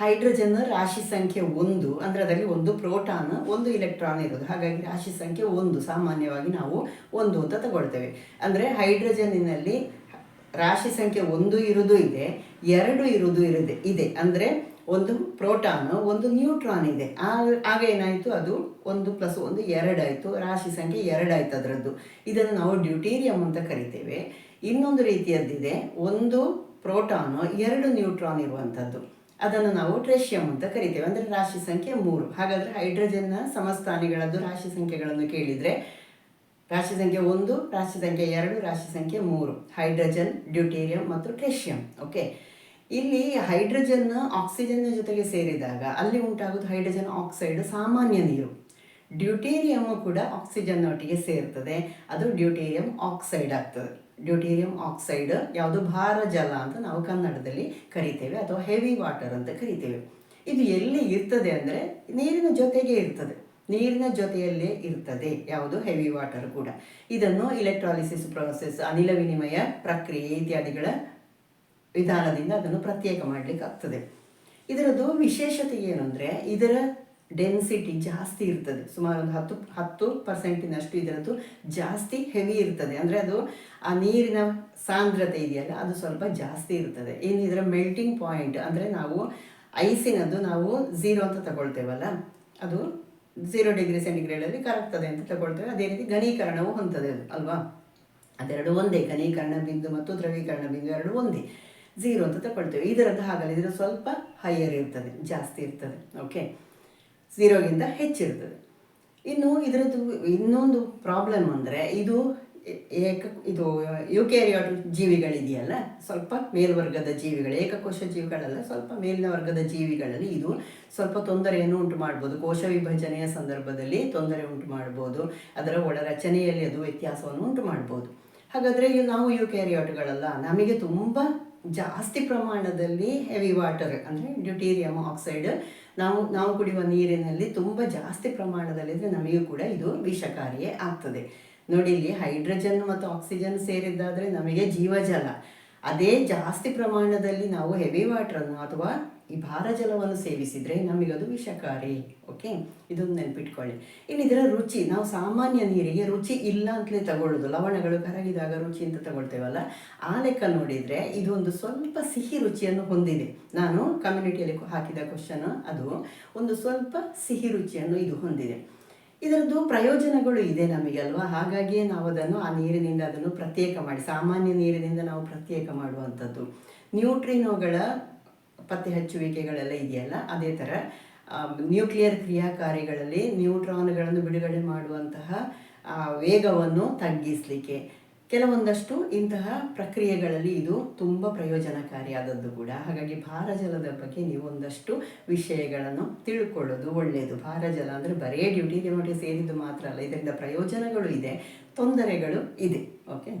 Hydrogen ರಾಶಿ ಸಂಖ್ಯೆ ಒಂದು, ಅಂದರೆ ಅದರಲ್ಲಿ ಒಂದು ಪ್ರೋಟಾನ್, ಒಂದು ಇಲೆಕ್ಟ್ರಾನ್ ಇರೋದು. ಹಾಗಾಗಿ ರಾಶಿ ಸಂಖ್ಯೆ ಒಂದು ಸಾಮಾನ್ಯವಾಗಿ ನಾವು ಒಂದು ಅಂತ ತಗೊಳ್ತೇವೆ. ಅಂದರೆ ಹೈಡ್ರೋಜನ್ನಿನಲ್ಲಿ ರಾಶಿ ಸಂಖ್ಯೆ ಒಂದು ಇರುವುದು ಇದೆ, ಎರಡು ಇರುವುದು ಇರುದೆ, ಇದೆ. ಅಂದರೆ ಒಂದು ಪ್ರೋಟಾನ್, ಒಂದು ನ್ಯೂಟ್ರಾನ್ ಇದೆ. ಆಗ ಏನಾಯಿತು? ಅದು ಒಂದು ಪ್ಲಸ್ ಒಂದು ಎರಡಾಯಿತು ರಾಶಿ ಸಂಖ್ಯೆ ಎರಡಾಯ್ತು ಅದರದ್ದು. ಇದನ್ನು ನಾವು ಡ್ಯೂಟೀರಿಯಂ ಅಂತ ಕರಿತೇವೆ. ಇನ್ನೊಂದು ರೀತಿಯದ್ದಿದೆ. ಒಂದು ಪ್ರೋಟಾನ್, ಎರಡು ನ್ಯೂಟ್ರಾನ್ ಇರುವಂಥದ್ದು. ಅದನ್ನು ನಾವು ಟ್ರೆಷಿಯಂ ಅಂತ ಕರಿತೇವೆ. ಅಂದರೆ ರಾಶಿ ಸಂಖ್ಯೆ ಮೂರು. ಹಾಗಾದರೆ ಹೈಡ್ರೋಜನ್ನ ಸಮಸ್ಥಾನಿಗಳದ್ದು ರಾಶಿ ಸಂಖ್ಯೆಗಳನ್ನು ಕೇಳಿದರೆ ರಾಶಿ ಸಂಖ್ಯೆ ಒಂದು, ರಾಶಿ ಸಂಖ್ಯೆ ಎರಡು, ರಾಶಿ ಸಂಖ್ಯೆ ಮೂರು. ಹೈಡ್ರೋಜನ್, ಡ್ಯೂಟೇರಿಯಂ ಮತ್ತು ಟ್ರೆಷಿಯಂ. ಓಕೆ? ಇಲ್ಲಿ ಹೈಡ್ರೋಜನ್ ಆಕ್ಸಿಜನ್ನ ಜೊತೆಗೆ ಸೇರಿದಾಗ ಅಲ್ಲಿ ಉಂಟಾಗೋದು ಹೈಡ್ರೋಜನ್ ಆಕ್ಸೈಡ್ ಸಾಮಾನ್ಯ ನೀರು. ಡ್ಯೂಟೇರಿಯಮ್ ಕೂಡ ಆಕ್ಸಿಜನ್ ಒಟ್ಟಿಗೆ ಸೇರ್ತದೆ. ಅದು ಡ್ಯೂಟೇರಿಯಂ ಆಕ್ಸೈಡ್ ಆಗ್ತದೆ. ಡ್ಯೂಟೇರಿಯಂ ಆಕ್ಸೈಡ್, ಯಾವುದು ಭಾರ ಜಲ ಅಂತ ನಾವು ಕನ್ನಡದಲ್ಲಿ ಕರಿತೇವೆ, ಅಥವಾ ಹೆವಿ ವಾಟರ್ ಅಂತ ಕರಿತೇವೆ. ಇದು ಎಲ್ಲಿ ಇರ್ತದೆ ಅಂದರೆ ನೀರಿನ ಜೊತೆಗೆ ಇರ್ತದೆ. ನೀರಿನ ಜೊತೆಯಲ್ಲೇ ಇರ್ತದೆ, ಯಾವುದು ಹೆವಿ ವಾಟರ್ ಕೂಡ. ಇದನ್ನು ಇಲೆಕ್ಟ್ರಾಲಿಸಿಸ್ ಪ್ರೊಸೆಸ್ ಅನಿಲ ವಿನಿಮಯ ಪ್ರಕ್ರಿಯೆ ಇತ್ಯಾದಿಗಳ ವಿಧಾನದಿಂದ ಅದನ್ನು ಪ್ರತ್ಯೇಕ ಮಾಡಲಿಕ್ಕೆ ಆಗ್ತದೆ ಇದರದ್ದು ವಿಶೇಷತೆ ಏನು ಇದರ ಡೆನ್ಸಿಟಿ ಜಾಸ್ತಿ ಇರ್ತದೆ. ಸುಮಾರು ಒಂದು ಹತ್ತು ಹತ್ತು ಪರ್ಸೆಂಟಿನಷ್ಟು ಇದರದ್ದು ಜಾಸ್ತಿ ಹೆವಿ ಇರ್ತದೆ. ಅಂದರೆ ಅದು ಆ ನೀರಿನ ಸಾಂದ್ರತೆ ಇದೆಯಲ್ಲ, ಅದು ಸ್ವಲ್ಪ ಜಾಸ್ತಿ ಇರ್ತದೆ. ಏನು ಇದರ ಮೆಲ್ಟಿಂಗ್ ಪಾಯಿಂಟ್ ಅಂದರೆ ನಾವು ಐಸಿನದ್ದು ನಾವು ಝೀರೋ ಅಂತ ತಗೊಳ್ತೇವಲ್ಲ, ಅದು ಝೀರೋ ಡಿಗ್ರಿ ಸೆಂಟಿಗ್ರೇಡಲ್ಲಿ ಕರಗ್ತದೆ ಅಂತ ತಗೊಳ್ತೇವೆ. ಅದೇ ರೀತಿ ಘನೀಕರಣವು ಹೊಂದದೆ ಅದು, ಅಲ್ವಾ? ಅದೆರಡು ಒಂದೇ, ಘನೀಕರಣ ಬಿಂದು ಮತ್ತು ದ್ರವೀಕರಣ ಬಿಂದು ಎರಡು ಒಂದೇ. ಝೀರೋ ಅಂತ ತಗೊಳ್ತೇವೆ. ಇದರದ್ದು ಹಾಗಲ್ಲ, ಇದರ ಸ್ವಲ್ಪ ಹೈಯರ್ ಇರ್ತದೆ, ಜಾಸ್ತಿ ಇರ್ತದೆ. ಓಕೆ ಝೀರೋಗಿಂತ ಹೆಚ್ಚಿರ್ತದೆ ಇನ್ನು ಇದರದ್ದು ಇನ್ನೊಂದು ಪ್ರಾಬ್ಲಮ್ ಅಂದರೆ ಇದು ಏಕ, ಇದು ಯುಕ್ಯಾರಿಯಾಟ್ ಜೀವಿಗಳಿದೆಯಲ್ಲ, ಸ್ವಲ್ಪ ಮೇಲ್ವರ್ಗದ ಜೀವಿಗಳು, ಏಕಕೋಶ ಜೀವಿಗಳಲ್ಲ, ಸ್ವಲ್ಪ ಮೇಲಿನ ವರ್ಗದ ಜೀವಿಗಳಲ್ಲಿ ಇದು ಸ್ವಲ್ಪ ತೊಂದರೆಯನ್ನು ಉಂಟು ಮಾಡ್ಬೋದು. ಕೋಶ ವಿಭಜನೆಯ ಸಂದರ್ಭದಲ್ಲಿ ತೊಂದರೆ ಉಂಟು ಮಾಡ್ಬೋದು. ಅದರ ಒಳ ರಚನೆಯಲ್ಲಿ ಅದು ವ್ಯತ್ಯಾಸವನ್ನು ಉಂಟು ಮಾಡ್ಬೋದು. ಹಾಗಾದರೆ ನಾವು ಯುಕ್ಯಾರಿಯಾಟ್ಗಳಲ್ಲ ನಮಗೆ ತುಂಬ ಜಾಸ್ತಿ ಪ್ರಮಾಣದಲ್ಲಿ ಹೆವಿ ವಾಟರ್ ಅಂದರೆ ಡ್ಯೂಟೀರಿಯಮ್ ಆಕ್ಸೈಡ್ ನಾವು ನಾವು ಕುಡಿಯುವ ನೀರಿನಲ್ಲಿ ತುಂಬ ಜಾಸ್ತಿ ಪ್ರಮಾಣದಲ್ಲಿದ್ದರೆ ನಮಗೂ ಕೂಡ ಇದು ವಿಷಕಾರಿಯೇ ಆಗ್ತದೆ. ನೋಡಿ ಇಲ್ಲಿ ಹೈಡ್ರೋಜನ್ ಮತ್ತು ಆಕ್ಸಿಜನ್ ಸೇರಿದ್ದಾದರೆ ನಮಗೆ ಜೀವಜಲ. ಅದೇ ಜಾಸ್ತಿ ಪ್ರಮಾಣದಲ್ಲಿ ನಾವು ಹೆವಿ ವಾಟ್ರನ್ನು ಅಥವಾ ಈ ಭಾರ ಜಲವನ್ನು ಸೇವಿಸಿದರೆ ನಮಗದು ವಿಷಕಾರಿ ಓಕೆ ಇದೊಂದು ನೆನ್ಪಿಟ್ಕೊಳ್ಳಿ. ಇನ್ನು ಇದರ ರುಚಿ, ನಾವು ಸಾಮಾನ್ಯ ನೀರಿಗೆ ರುಚಿ ಇಲ್ಲ ಅಂತಲೇ ತಗೊಳ್ಳೋದು. ಲವಣಗಳು ಕರಗಿದಾಗ ರುಚಿ ಅಂತ ತಗೊಳ್ತೇವಲ್ಲ? ಆ ಲೆಕ್ಕ ನೋಡಿದರೆ ಇದೊಂದು ಸ್ವಲ್ಪ ಸಿಹಿ ರುಚಿಯನ್ನು ಹೊಂದಿದೆ. ನಾನು ಕಮ್ಯುನಿಟಿಯಲ್ಲಿ ಹಾಕಿದ ಕ್ವಶನ್ ಅದು ಒಂದು ಸ್ವಲ್ಪ ಸಿಹಿ ರುಚಿಯನ್ನು ಇದು ಹೊಂದಿದೆ. ಇದರದ್ದು ಪ್ರಯೋಜನಗಳು ಇದೆ ನಮಗಲ್ವಾ ಹಾಗಾಗಿಯೇ ನಾವು ಅದನ್ನು ಆ ನೀರಿನಿಂದ ಅದನ್ನು ಪ್ರತ್ಯೇಕ ಮಾಡಿ, ಸಾಮಾನ್ಯ ನೀರಿನಿಂದ ನಾವು ಪ್ರತ್ಯೇಕ ಮಾಡುವಂಥದ್ದು. ನ್ಯೂಟ್ರಿನೋಗಳ ಪತ್ತೆ ಹಚ್ಚುವಿಕೆಗಳೆಲ್ಲ ಇದೆಯಲ್ಲ? ಅದೇ ಥರ ನ್ಯೂಕ್ಲಿಯರ್ ಕ್ರಿಯಾಕಾರಿಗಳಲ್ಲಿ ನ್ಯೂಟ್ರಾನ್ಗಳನ್ನು ಬಿಡುಗಡೆ ಮಾಡುವಂತಹ ವೇಗವನ್ನು ತಗ್ಗಿಸಲಿಕ್ಕೆ. ಕೆಲವೊಂದಷ್ಟು ಇಂತಹ ಪ್ರಕ್ರಿಯೆಗಳಲ್ಲಿ ಇದು ತುಂಬ ಪ್ರಯೋಜನಕಾರಿಯಾದದ್ದು ಕೂಡ. ಹಾಗಾಗಿ ಭಾರಜಲದ ಬಗ್ಗೆ ನೀವು ಒಂದಷ್ಟು ವಿಷಯಗಳನ್ನು ತಿಳ್ಕೊಳ್ಳೋದು ಒಳ್ಳೆಯದು ಭಾರಜಲ ಅಂದರೆ ಬರೇ ಡ್ಯೂಟಿ ರಿಮೋಟಿಗೆ ಸೇರಿದ್ದು ಮಾತ್ರ ಅಲ್ಲ, ಇದರಿಂದ ಪ್ರಯೋಜನಗಳು ಇದೆ, ತೊಂದರೆಗಳು ಇದೆ. ಓಕೆ